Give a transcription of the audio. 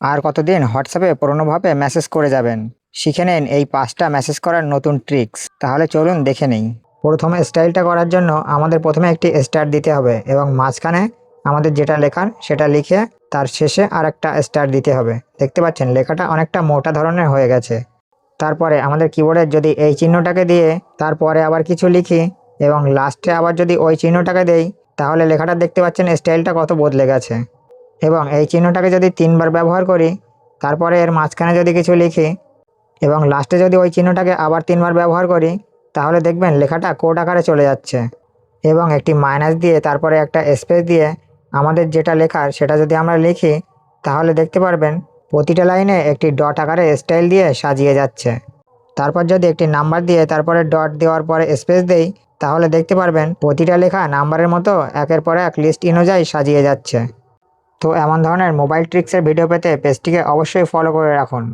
আর কতদিন হোয়াটসঅ্যাপে পুরোনোভাবে মেসেজ করে যাবেন? শিখে নিন এই পাঁচটা মেসেজ করার নতুন ট্রিক্স তাহলে চলুন দেখে নেই। প্রথমে স্টাইলটা করার জন্য আমাদের প্রথমে একটি স্টার দিতে হবে এবং মাঝখানে আমাদের যেটা লেখার সেটা লিখে তার শেষে আর একটা স্টার দিতে হবে। দেখতে পাচ্ছেন, লেখাটা অনেকটা মোটা ধরনের হয়ে গেছে। তারপরে আমাদের কিবোর্ডের যদি এই চিহ্নটাকে দিয়ে তারপরে আবার কিছু লিখি এবং লাস্টে আবার যদি ওই চিহ্নটাকে দেই, তাহলে লেখাটা দেখতে পাচ্ছেন স্টাইলটা কত বদলে গেছে। এবং এই চিহ্নটাকে যদি তিনবার ব্যবহার করি, তারপরে এর মাঝখানে যদি কিছু লিখি, এবং লাস্টে যদি ওই চিহ্নটাকে আবার তিনবার ব্যবহার করি, তাহলে দেখবেন লেখাটা কোড আকারে চলে যাচ্ছে। এবং একটি মাইনাস দিয়ে তারপরে একটা স্পেস দিয়ে আমাদের যেটা লেখার সেটা যদি আমরা লিখি, তাহলে দেখতে পারবেন প্রতিটা লাইনে একটি ডট আকারে স্টাইল দিয়ে সাজিয়ে যাচ্ছে। তারপর যদি একটি নাম্বার দিয়ে তারপরে ডট দেওয়ার পরে স্পেস দেই, তাহলে দেখতে পারবেন প্রতিটা লেখা নাম্বারের মতো একের পর এক লিস্ট অনুযায়ী সাজিয়ে যাচ্ছে। তো এমন ধরনের মোবাইল ট্রিক্সের ভিডিও পেতে পেজটিকে অবশ্যই ফলো করে রাখুন।